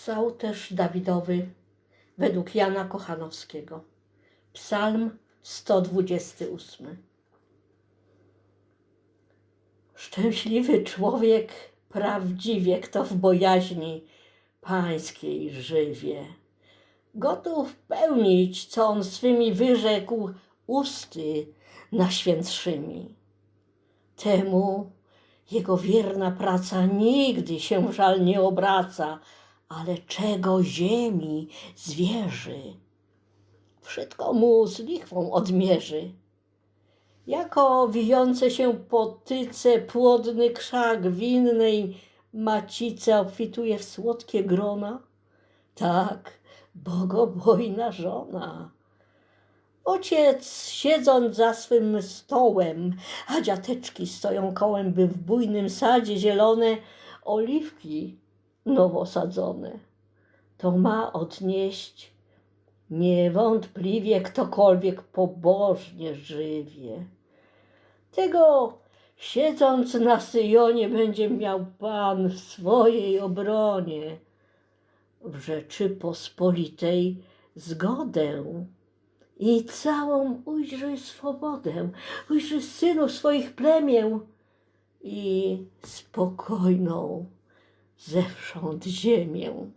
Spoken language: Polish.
Psałterz Dawidowy według Jana Kochanowskiego. Psalm 128. Szczęśliwy człowiek prawdziwie, kto w bojaźni pańskiej żywie. Gotów pełnić, co on swymi wyrzekł usty najświętszymi. Temu jego wierna praca nigdy się żal nie obraca, ale czego ziemi zwierzy, wszystko mu z lichwą odmierzy. Jako wijące się potyce płodny krzak winnej macice obfituje w słodkie grona, tak bogobojna żona. Ojciec siedząc za swym stołem, a dziateczki stoją kołem, by w bujnym sadzie zielone oliwki nowo sadzone. To ma odnieść niewątpliwie ktokolwiek pobożnie żywie. Tego siedząc na Syjonie będzie miał Pan w swojej obronie, w Rzeczypospolitej zgodę i całą ujrzy swobodę, ujrzy synów swoich plemię i spokojną zewsząd ziemię.